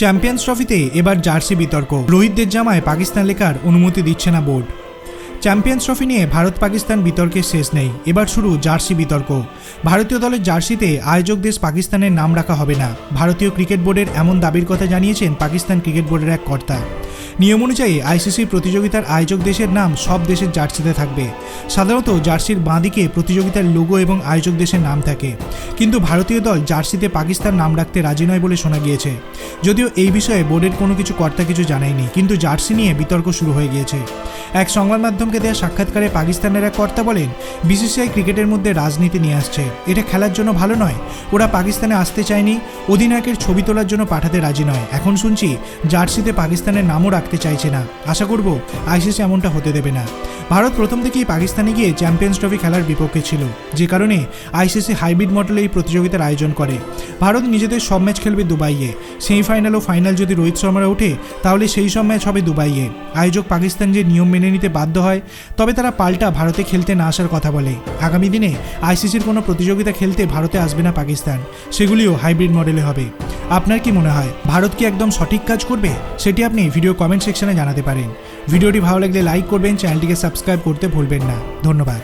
Champions ট্রফিতে এবার jersey বিতর্ক। রোহিতদের জামায় পাকিস্তান লেখার অনুমতি দিচ্ছে না বোর্ড। চ্যাম্পিয়ন্স ট্রফি নিয়ে ভারত পাকিস্তান বিতর্কের শেষ নেই। এবার শুরু জার্সি বিতর্ক। ভারতীয় দলের জার্সিতে আয়োজক দেশ পাকিস্তানের নাম রাখা হবে না। ভারতীয় ক্রিকেট বোর্ডের এমন দাবির কথা জানিয়েছেন পাকিস্তান ক্রিকেট বোর্ডের এক কর্তা। নিয়ম অনুযায়ী আইসিসি প্রতিযোগিতার আয়োজক দেশের নাম সব দেশের জার্সিতে থাকবে। সাধারণত জার্সির বাঁদিকে প্রতিযোগিতার লোগো এবং আয়োজক দেশের নাম থাকে। কিন্তু ভারতীয় দল জার্সিতে পাকিস্তান নাম রাখতে রাজি নয় বলে শোনা গিয়েছে। যদিও এই বিষয়ে বোর্ডের কোনো কিছু কর্তা কিছু জানায়নি, কিন্তু জার্সি নিয়ে বিতর্ক শুরু হয়ে গিয়েছে। এক সংবাদ মাধ্যমকে দেওয়া সাক্ষাৎকারে পাকিস্তানের এক কর্তা বলেন, বিসিসিআই ক্রিকেটের মধ্যে রাজনীতি নিয়ে আসছে। এটা খেলার জন্য ভালো নয়। ওরা পাকিস্তানে আসতে চায়নি, অধিনায়কের ছবি তোলার জন্য পাঠাতে রাজি নয়। এখন শুনছি, জার্সিতে পাকিস্তানের নামও রাখতে চাইছে না। আশা করব, আইসিসি এমনটা হতে দেবে না। ভারত প্রথম থেকেই পাকিস্তানে গিয়ে চ্যাম্পিয়ন্স ট্রফি খেলার বিপক্ষে ছিল, যে কারণে আইসিসি হাইব্রিড মডেলে এই প্রতিযোগিতার আয়োজন করে। ভারত নিজেদের সব ম্যাচ খেলবে দুবাইয়ে। সেমিফাইনাল ও ফাইনাল যদি রোহিত শর্মারা ওঠে, তাহলে সেই সব ম্যাচ হবে দুবাইয়ে। আয়োজক পাকিস্তান যে নিয়ম মেনে নিতে বাধ্য হয়, তবে তারা পাল্টা ভারতে খেলতে না আসার কথা বলে। আগামী দিনে আইসিসির কোনো প্রতিযোগিতা খেলতে ভারতে আসবে না পাকিস্তান। সেগুলিও হাইব্রিড মডেলে হবে। আপনার কি মনে হয়, ভারত কি একদম সঠিক কাজ করবে? সেটি আপনি ভিডিও কমেন্ট সেকশনে জানাতে পারেন। ভিডিওটি ভালো লাগলে লাইক করবেন চ্যানেলটিকে সাবস্ক্রাইব করতে ভুলবেন না। ধন্যবাদ।